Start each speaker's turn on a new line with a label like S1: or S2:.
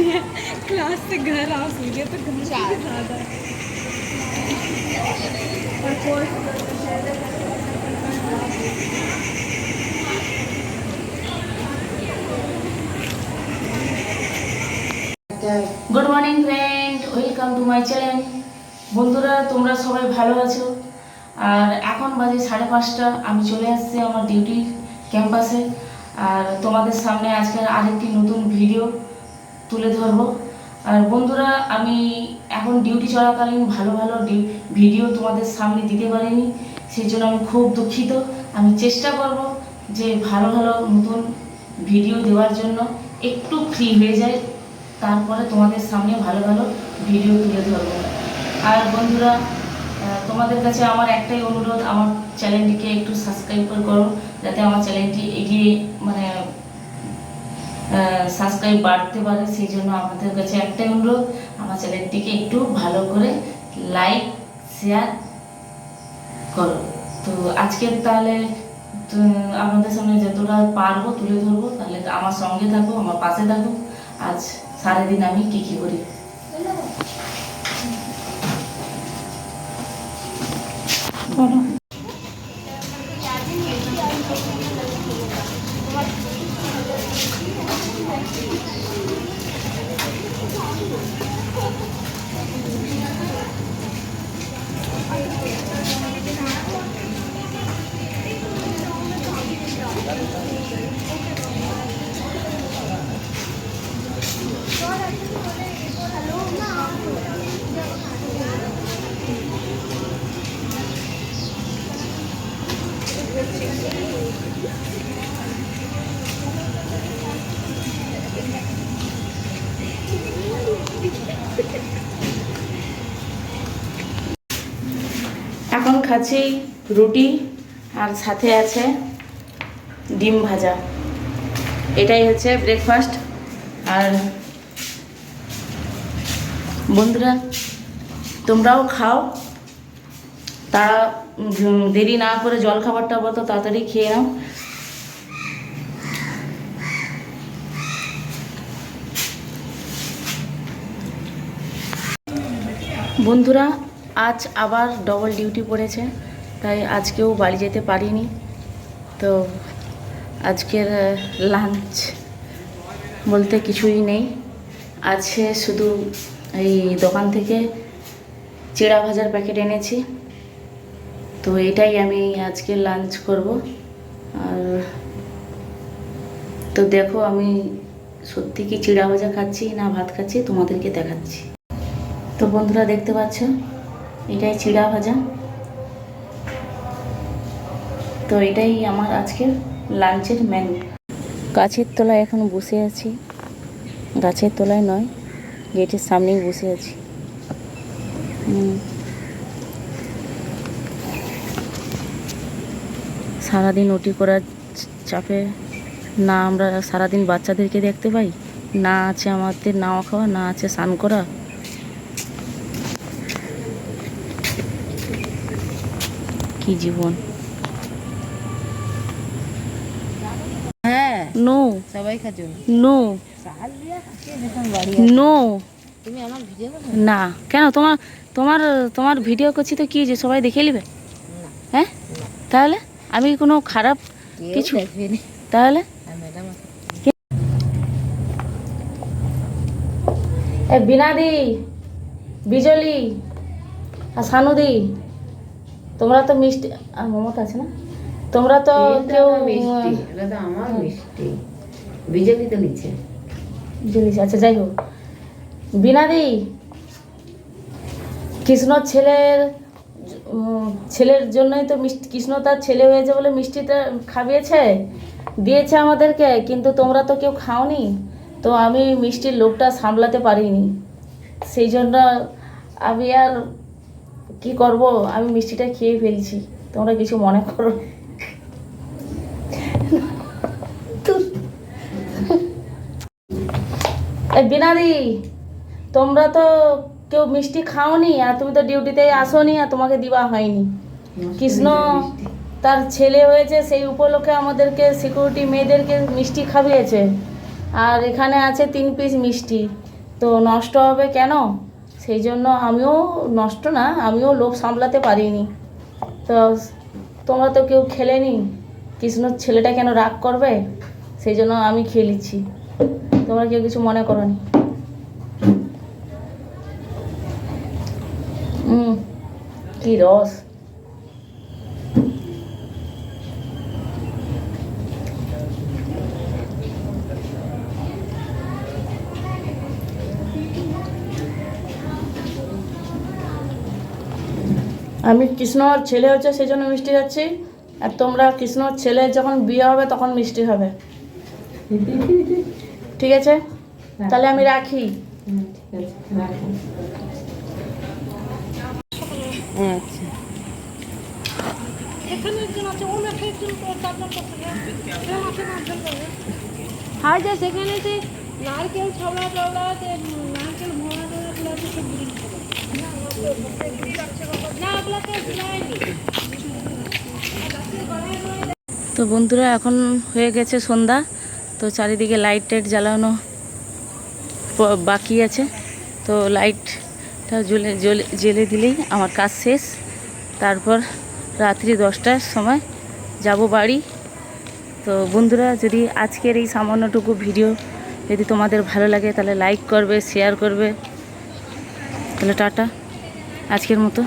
S1: रही है क्लास से घर आ सीधे तो घर से भी ज़्यादा है और course
S2: good morning friend welcome to my channel বন্ধুরা তোমরা সবাই ভালো আছো আর এখন বাজে সাড়ে পাঁচটা আমি চলে আসছি আমার ডিউটির ক্যাম্পাসে আর তোমাদের সামনে আজকের আরেকটি নতুন ভিডিও তুলে ধরবো। আর বন্ধুরা, আমি এখন ডিউটি চলাকালীন ভালো ভালো ভিডিও তোমাদের সামনে দিতে পারিনি, সেই জন্য আমি খুব দুঃখিত। আমি চেষ্টা করব যে ভালো ভালো নতুন ভিডিও দেওয়ার জন্য একটু ফ্রি হয়ে যায়, তারপরে তোমাদের সামনে ভালো ভালো ভিডিও তুলে ধরবো। আর বন্ধুরা তোমাদের কাছে আমার একটাই অনুরোধ, আমার চ্যানেলটিকে একটু সাবস্ক্রাইব করে করো, যাতে আমার চ্যানেলটি এগিয়ে মানে সাবস্ক্রাইব বাড়তে পারে, সেই জন্য আপনাদের কাছে একটাই অনুরোধ, আমার চ্যানেলটিকে একটু ভালো করে লাইক শেয়ার করো। তো আজকে তাহলে আপনাদের সামনে যতটা পারব তুলে ধরবো, তাহলে আমার সঙ্গে থাকো, আমার পাশে থাকো। আজ সারাদিন আমি কী কী করি? খাচ্ছি রুটি আর সাথে আছে ডিম ভাজা। এটাই হচ্ছে ব্রেকফাস্ট আর বন্ধুরা, তোমরাও খাও। তারা দেরি না করে জল খাবারটা বলতো তাড়াতাড়ি খেয়ে নাও। বন্ধুরা আজ আবার ডবল ডিউটি পড়েছে, তাই আজকেও বাড়ি যেতে পারিনি। তো আজকের লাঞ্চ বলতে কিছুই নেই। আছে শুধু এই দোকান থেকে চিড়া ভাজার প্যাকেট এনেছি। তো এটাই আমি আজকে লাঞ্চ করব। আর তো দেখো আমি সত্যি কি চিড়া ভাজা খাচ্ছি না ভাত খাচ্ছি, তোমাদেরকে দেখাচ্ছি। তো বন্ধুরা দেখতে পাচ্ছ এটাই চিড়া ভাজা। তো এটাই আমার আজকের লাঞ্চের মেনু গাছের তলায় এখন বসে আছি। গাছের তলায় নয়, গেটের সামনেই বসে আছি। সারাদিন ওটি করার চাপে না আমরা সারাদিন বাচ্চাদেরকে দেখতে পাই? না আছে আমাদের নাওয়া খাওয়া, না আছে স্নান করা। কি জীবন?
S1: হ্যাঁ।
S2: নো।
S1: সবাই
S2: নো। নো।
S1: তুমি আমার ভিডিও
S2: না। কেন? তোমার তোমার তোমার ভিডিও করছি তো কি যে সবাই দেখে নেবে? হ্যাঁ? তাহলে? আমি কোনো খারাপ কিছু? তাহলে? বিনাদি বিজলি আর সানুদি। তোমরা তো মিষ্টি আর মমতা আছে না? তোমরা তো কেউ
S1: মিষ্টি এটা তো আমার মিষ্টি। বিজলি তো নিচ্ছে।
S2: বিজলি আচ্ছা যাই হোক। বিনাদি কৃষ্ণ ছেলের ছেলের জন্যই তো মিষ্টি কৃষ্ণ তার ছেলে হয়েছে বলে মিষ্টিটা খাইয়েছে দিয়েছে আমাদেরকে কিন্তু তোমরা তো কেউ খাওনি। তো আমি মিষ্টির লোভটা সামলাতে পারিনি। সেই জন্য আমি আর কি করব? আমি মিষ্টিটা খেয়ে ফেলছি। তোমরা কিছু মনে করো বিনাদি তোমরা তো কেউ মিষ্টি খাওনি আর তুমি তো ডিউটিতে আসোনি আর তোমাকে দিবা হয়নি। কৃষ্ণ তার ছেলে হয়েছে সেই উপলক্ষে আমাদেরকে সিকিউরিটি মেয়েদেরকে মিষ্টি খাইয়েছে। আর এখানে আছে তিন পিস মিষ্টি। তো নষ্ট হবে কেন? সেই জন্য আমিও নষ্ট না, আমিও লোভ সামলাতে পারিনি। তো তোমরা তো কেউ খেলেনি, কৃষ্ণর ছেলেটা কেন রাগ করবে? সেই জন্য আমি খেলেছি। তোমরা কেউ কিছু মনে করো নি হুম, কি রস। আমি কৃষ্ণর ছেলে হচ্ছে সেই জন্য মিষ্টি যাচ্ছি আর তোমরা কৃষ্ণর ছেলে যখন বিয়ে হবে তখন মিষ্টি হবে ঠিক আছে? তাহলে আমি রাখি।
S1: আচ্ছা।
S3: হয় যে সেখানে যে নারকেল ছবড়া টবড়া যে নারকেল ভরা টবড়া গুলো আছে সব বিক্রি করে। না ওগুলোকে দেয়নি।
S2: তো বন্ধুরা, এখন হয়ে গেছে সন্ধ্যা। তো চারিদিকে লাইট টাইট জ্বালানো বাকি আছে। তো লাইটটা জ্বলে জ্বলে জেলে দিলেই আমার কাজ শেষ। তারপর রাত্রি দশটার সময় যাব বাড়ি। তো বন্ধুরা, যদি আজকের এই সামান্যটুকু ভিডিও যদি তোমাদের ভালো লাগে, তাহলে লাইক করবে শেয়ার করবে। তাহলে টাটা। আজকের মতো।